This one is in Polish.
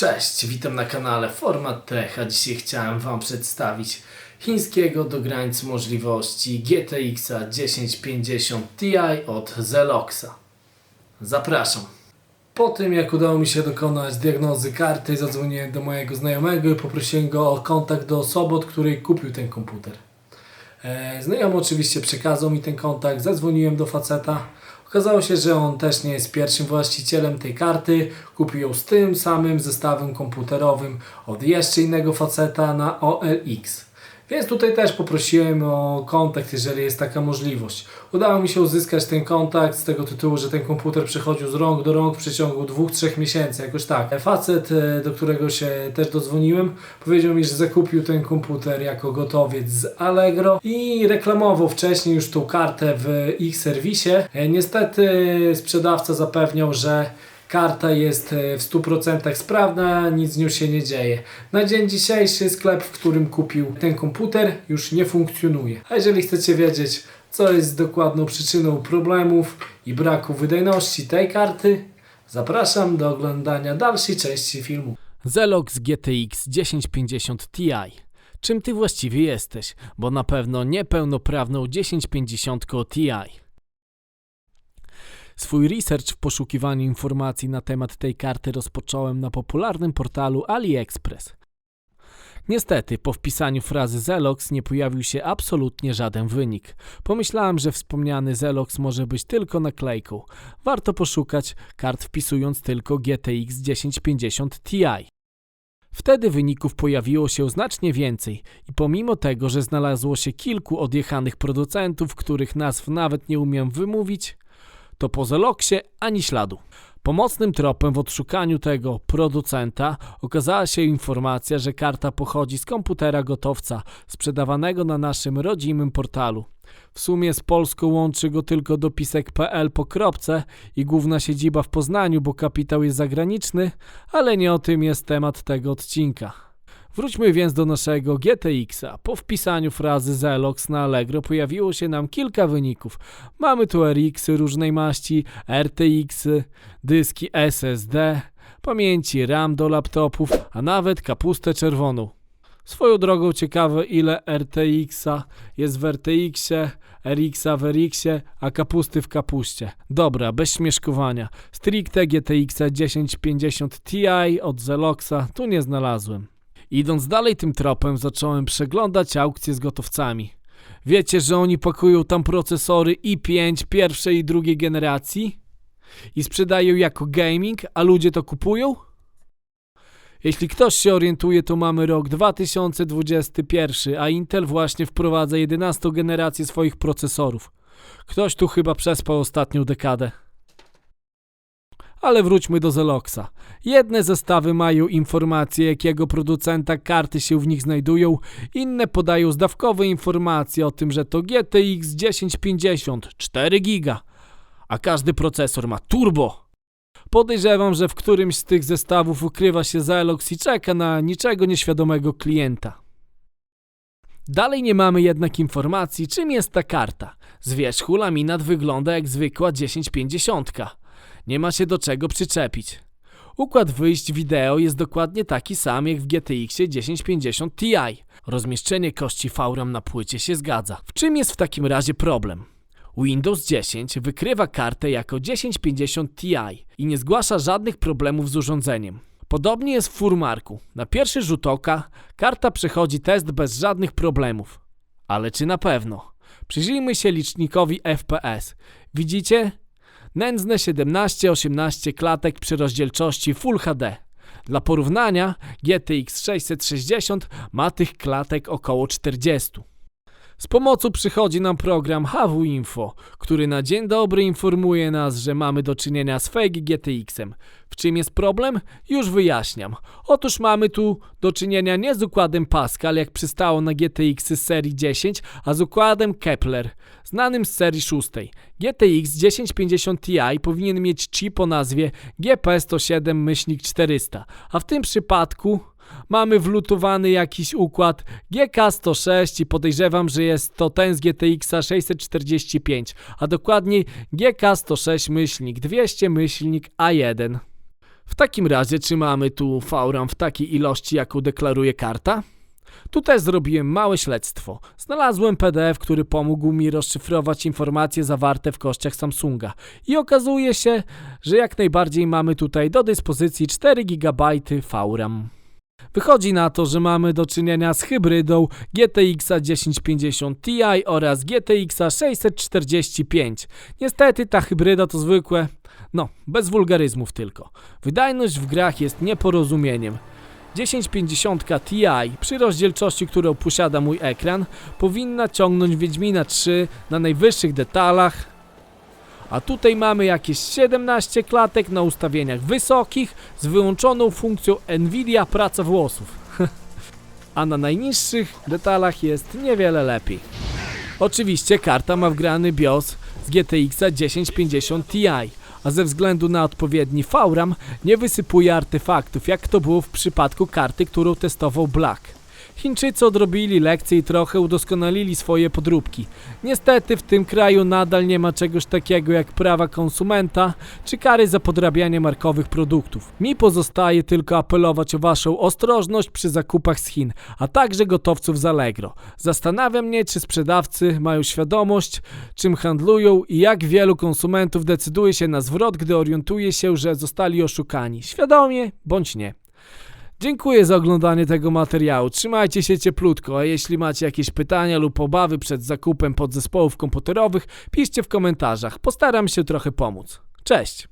Cześć, witam na kanale Format Tech, a dzisiaj chciałem Wam przedstawić chińskiego do granic możliwości GTX 1050 Ti od Zeloxa. Zapraszam. Po tym jak udało mi się dokonać diagnozy karty, zadzwoniłem do mojego znajomego i poprosiłem go o kontakt do osoby, od której kupił ten komputer. E, Znajomy oczywiście przekazał mi ten kontakt, zadzwoniłem do faceta. Okazało się, że on też nie jest pierwszym właścicielem tej karty. Kupił ją z tym samym zestawem komputerowym od jeszcze innego faceta na OLX. Więc tutaj też poprosiłem o kontakt, jeżeli jest taka możliwość. Udało mi się uzyskać ten kontakt z tego tytułu, że ten komputer przechodził z rąk do rąk w przeciągu dwóch, trzech miesięcy, jakoś tak. Facet, e, do którego się też dodzwoniłem, powiedział mi, że zakupił ten komputer jako gotowiec z Allegro i reklamował wcześniej już tą kartę w ich serwisie. E, Niestety sprzedawca zapewniał, że Karta jest e, w 100% sprawna, nic z nią się nie dzieje. Na dzień dzisiejszy sklep, w którym kupił ten komputer, już nie funkcjonuje. A jeżeli chcecie wiedzieć, co jest dokładną przyczyną problemów i braku wydajności tej karty, zapraszam do oglądania dalszej części filmu. Zelox GTX 1050 Ti. Czym ty właściwie jesteś? Bo na pewno niepełnoprawną 1050 Ti. Swój research w poszukiwaniu informacji na temat tej karty rozpocząłem na popularnym portalu AliExpress. Niestety, po wpisaniu frazy Zelox nie pojawił się absolutnie żaden wynik. Pomyślałem, że wspomniany Zelox może być tylko naklejką. Warto poszukać kart wpisując tylko GTX 1050 Ti. Wtedy wyników pojawiło się znacznie więcej i pomimo tego, że znalazło się kilku odjechanych producentów, których nazw nawet nie umiem wymówić, to po Zeloxie ani śladu. Pomocnym tropem w odszukaniu tego producenta okazała się informacja, że karta pochodzi z komputera gotowca sprzedawanego na naszym rodzimym portalu. W sumie z Polską łączy go tylko dopisek.pl po kropce i główna siedziba w Poznaniu, bo kapitał jest zagraniczny, ale nie o tym jest temat tego odcinka. Wróćmy więc do naszego GTX-a. Po wpisaniu frazy Zelox na Allegro pojawiło się nam kilka wyników. Mamy tu RX-y różnej maści, RTX-y, dyski SSD, pamięci RAM do laptopów, a nawet kapustę czerwoną. Swoją drogą ciekawe ile RTX-a jest w RTX-ie, RX-a w RX-ie, a kapusty w kapuście. Dobra, bez śmieszkowania. Stricte GTX 1050 Ti od Zeloxa tu nie znalazłem. Idąc dalej tym tropem, zacząłem przeglądać aukcje z gotowcami. Wiecie, że oni pakują tam procesory i5 pierwszej i drugiej generacji i sprzedają jako gaming, a ludzie to kupują? Jeśli ktoś się orientuje, to mamy rok 2021, a Intel właśnie wprowadza 11 generację swoich procesorów. Ktoś tu chyba przespał ostatnią dekadę. Ale wróćmy do Zeloxa. Jedne zestawy mają informacje, jakiego producenta karty się w nich znajdują, inne podają zdawkowe informacje o tym, że to GTX 1050 4 GB, a każdy procesor ma turbo. Podejrzewam, że w którymś z tych zestawów ukrywa się Zelox i czeka na niczego nieświadomego klienta. Dalej nie mamy jednak informacji, czym jest ta karta. Z wierzchu laminat wygląda jak zwykła 1050. Nie ma się do czego przyczepić. Układ wyjść wideo jest dokładnie taki sam jak w GTX 1050 Ti. Rozmieszczenie kości VRAM na płycie się zgadza. W czym jest w takim razie problem? Windows 10 wykrywa kartę jako 1050 Ti i nie zgłasza żadnych problemów z urządzeniem. Podobnie jest w Furmarku. Na pierwszy rzut oka karta przechodzi test bez żadnych problemów. Ale czy na pewno? Przyjrzyjmy się licznikowi FPS. Widzicie? Nędzne 17-18 klatek przy rozdzielczości Full HD. Dla porównania GTX 660 ma tych klatek około 40. Z pomocą przychodzi nam program HW Info, który na dzień dobry informuje nas, że mamy do czynienia z fake GTX-em. W czym jest problem? Już wyjaśniam. Otóż mamy tu do czynienia nie z układem Pascal, jak przystało na GTX z serii 10, a z układem Kepler, znanym z serii 6. GTX 1050 Ti powinien mieć chip o nazwie GP107-400, a w tym przypadku mamy wlutowany jakiś układ GK106 i podejrzewam, że jest to ten z GTX 645, a dokładniej GK106-200-A1. W takim razie, czy mamy tu VRAM w takiej ilości, jaką deklaruje karta? Tu też zrobiłem małe śledztwo. Znalazłem PDF, który pomógł mi rozszyfrować informacje zawarte w kościach Samsunga. I okazuje się, że jak najbardziej mamy tutaj do dyspozycji 4 GB VRAM. Wychodzi na to, że mamy do czynienia z hybrydą GTX 1050 Ti oraz GTX 645. Niestety ta hybryda to zwykłe, no, bez wulgaryzmów tylko. Wydajność w grach jest nieporozumieniem. 1050 Ti przy rozdzielczości, którą posiada mój ekran, powinna ciągnąć Wiedźmina 3 na najwyższych detalach, a tutaj mamy jakieś 17 klatek na ustawieniach wysokich z wyłączoną funkcją Nvidia praca włosów. a na najniższych detalach jest niewiele lepiej. Oczywiście karta ma wgrany BIOS z GTX 1050 Ti, a ze względu na odpowiedni VRAM nie wysypuje artefaktów, jak to było w przypadku karty, którą testował Black. Chińczycy odrobili lekcje i trochę udoskonalili swoje podróbki. Niestety w tym kraju nadal nie ma czegoś takiego jak prawa konsumenta czy kary za podrabianie markowych produktów. Mi pozostaje tylko apelować o waszą ostrożność przy zakupach z Chin, a także gotowców z Allegro. Zastanawia mnie, czy sprzedawcy mają świadomość, czym handlują i jak wielu konsumentów decyduje się na zwrot, gdy orientuje się, że zostali oszukani. Świadomie bądź nie. Dziękuję za oglądanie tego materiału. Trzymajcie się cieplutko, a jeśli macie jakieś pytania lub obawy przed zakupem podzespołów komputerowych, piszcie w komentarzach. Postaram się trochę pomóc. Cześć!